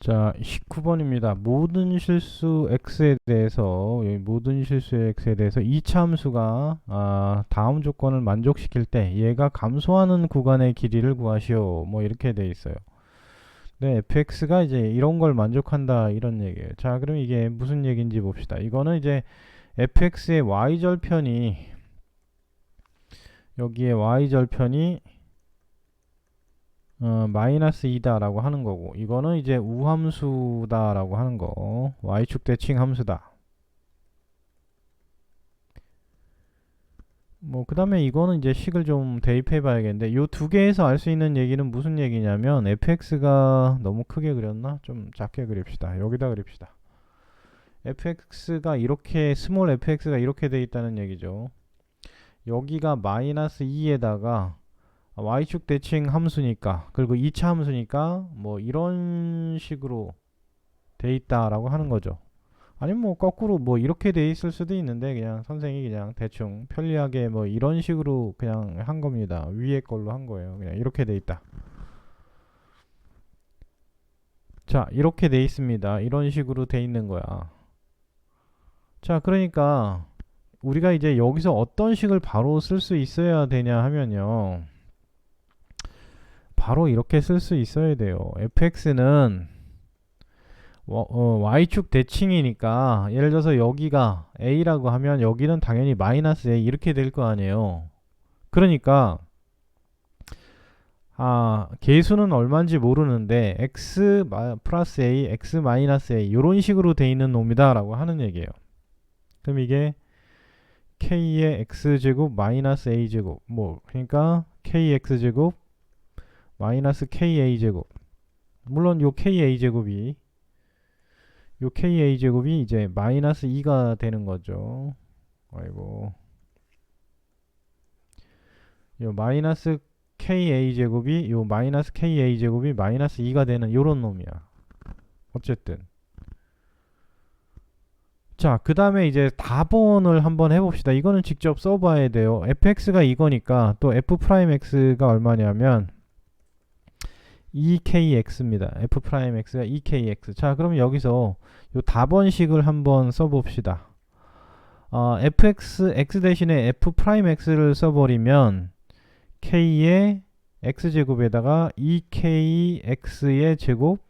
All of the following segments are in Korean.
자, 19번입니다. 모든 실수 x에 대해서 여기 모든 실수 x에 대해서 이차 함수가 아, 다음 조건을 만족시킬 때 얘가 감소하는 구간의 길이를 구하시오. 뭐 이렇게 돼 있어요. 네, fx가 이제 이런 걸 만족한다 이런 얘기예요. 자, 그럼 이게 무슨 얘기인지 봅시다. 이거는 이제 fx의 y 절편이 여기에 y 절편이 어, 마이너스 2다라고 하는 거고 이거는 이제 우함수다라고 하는 거. Y축 대칭 함수다. 뭐 그 다음에 이거는 이제 식을 좀 대입해 봐야겠는데 요 두 개에서 알 수 있는 얘기는 무슨 얘기냐면 fx가 너무 크게 그렸나? 좀 작게 그립시다. 여기다 그립시다. Fx가 이렇게 스몰 fx가 이렇게 돼 있다는 얘기죠. 여기가 마이너스 2에다가 y축 대칭 함수니까 그리고 2차 함수니까 뭐 이런 식으로 돼 있다라고 하는 거죠. 아니면 뭐 거꾸로 뭐 이렇게 돼 있을 수도 있는데 그냥 선생이 그냥 대충 편리하게 뭐 이런 식으로 그냥 한 겁니다. 위에 걸로 한 거예요. 그냥 이렇게 돼 있다. 자, 이렇게 돼 있습니다. 이런 식으로 돼 있는 거야. 자, 그러니까 우리가 이제 여기서 어떤 식을 바로 쓸 수 있어야 되냐 하면요. 바로 이렇게 쓸 수 있어야 돼요. fx는 어, y축 대칭이니까 예를 들어서 여기가 a라고 하면 여기는 당연히 마이너스 a 이렇게 될 거 아니에요. 그러니까 아 개수는 얼마인지 모르는데 x 마, 플러스 a, x 마이너스 a 이런 식으로 돼 있는 놈이다라고 하는 얘기예요. 그럼 이게 k의 x제곱 마이너스 a제곱 뭐 그러니까 kx제곱 마이너스 KA제곱. 물론 요 KA제곱이 요 KA제곱이 이제 마이너스 2가 되는 거죠. 아이고. 요 마이너스 KA제곱이 요 마이너스 KA제곱이 마이너스 2가 되는 요런 놈이야. 어쨌든. 자, 그 다음에 이제 답원을 한번 해봅시다. 이거는 직접 써봐야 돼요. fx가 이거니까 또 f'x가 얼마냐면 2kx입니다. f'x가 2kx. 자, 그럼 여기서 요 답원식을 한번 써봅시다. 어, fx x 대신에 f'x를 써버리면 k의 x제곱에다가 2kx의 제곱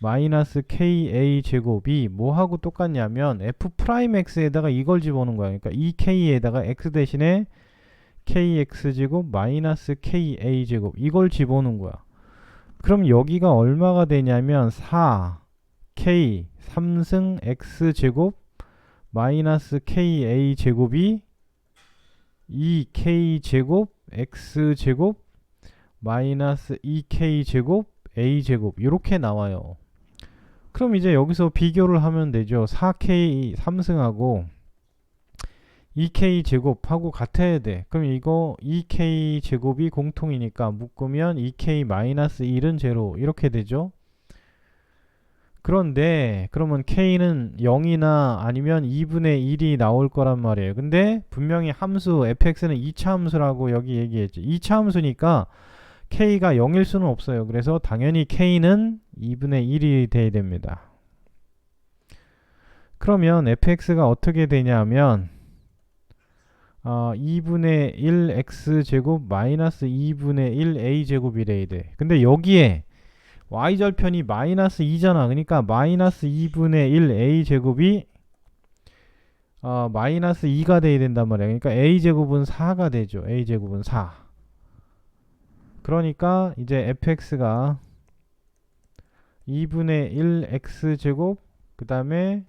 마이너스 ka 제곱이 뭐하고 똑같냐면 f'x에다가 이걸 집어넣은 거야. 그러니까 2k에다가 x 대신에 kx제곱 마이너스 ka 제곱 이걸 집어넣은 거야. 그럼 여기가 얼마가 되냐면 4k 3승 x제곱 마이너스 ka 제곱이 2k 제곱 x제곱 마이너스 2k 제곱 a 제곱 이렇게 나와요. 그럼 이제 여기서 비교를 하면 되죠. 4k 3승하고 2k 제곱하고 같아야 돼. 그럼 이거 2k 제곱이 공통이니까 묶으면 2k 마이너스 1은 제로 이렇게 되죠. 그런데 그러면 k는 0이나 아니면 2분의 1이 나올 거란 말이에요. 근데 분명히 함수 fx는 2차 함수라고 여기 얘기했죠. 2차 함수니까 k가 0일 수는 없어요. 그래서 당연히 k는 2분의 1이 돼야 됩니다. 그러면 fx가 어떻게 되냐면 어, 2분의 1 x제곱 마이너스 2분의 1 a제곱이래야 돼. 근데 여기에 y절편이 마이너스 2잖아. 그러니까 마이너스 2분의 1 a제곱이 어, 마이너스 2가 돼야 된단 말이야. 그러니까 a제곱은 4가 되죠. a제곱은 4. 그러니까 이제 fx가 2분의 1 x제곱 그 다음에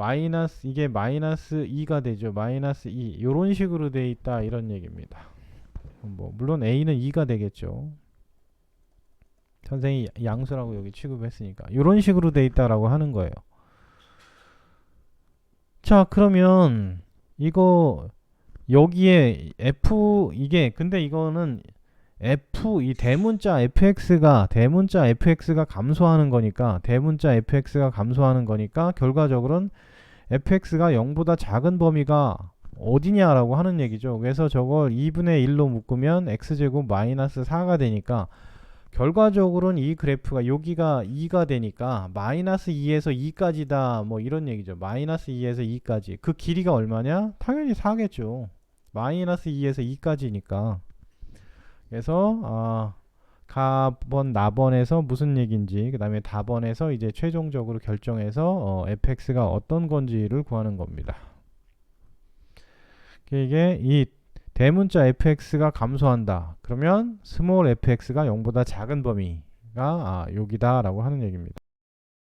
마이너스 이게 마이너스 2가 되죠. 마이너스 2 요런 식으로 돼 있다 이런 얘기입니다. 뭐 물론 a는 2가 되겠죠. 선생이 양수라고 여기 취급했으니까 요런 식으로 돼 있다라고 하는 거예요. 자 그러면 이거 여기에 f 이게 근데 이거는 f 이 대문자 fx가 대문자 fx가 감소하는 거니까 대문자 fx가 감소하는 거니까 결과적으로는 fx가 0보다 작은 범위가 어디냐라고 하는 얘기죠. 그래서 저걸 2분의 1로 묶으면 x제곱 마이너스 4가 되니까 결과적으로는 이 그래프가 여기가 2가 되니까 마이너스 2에서 2까지다 뭐 이런 얘기죠. 마이너스 2에서 2까지 그 길이가 얼마냐? 당연히 4겠죠. 마이너스 2에서 2까지니까 그래서 아 가번 나번에서 무슨 얘기인지 그 다음에 다번에서 이제 최종적으로 결정해서 어, fx가 어떤 건지를 구하는 겁니다. 이게 이 대문자 fx가 감소한다. 그러면 스몰 fx가 0보다 작은 범위가 아, 여기다라고 하는 얘기입니다.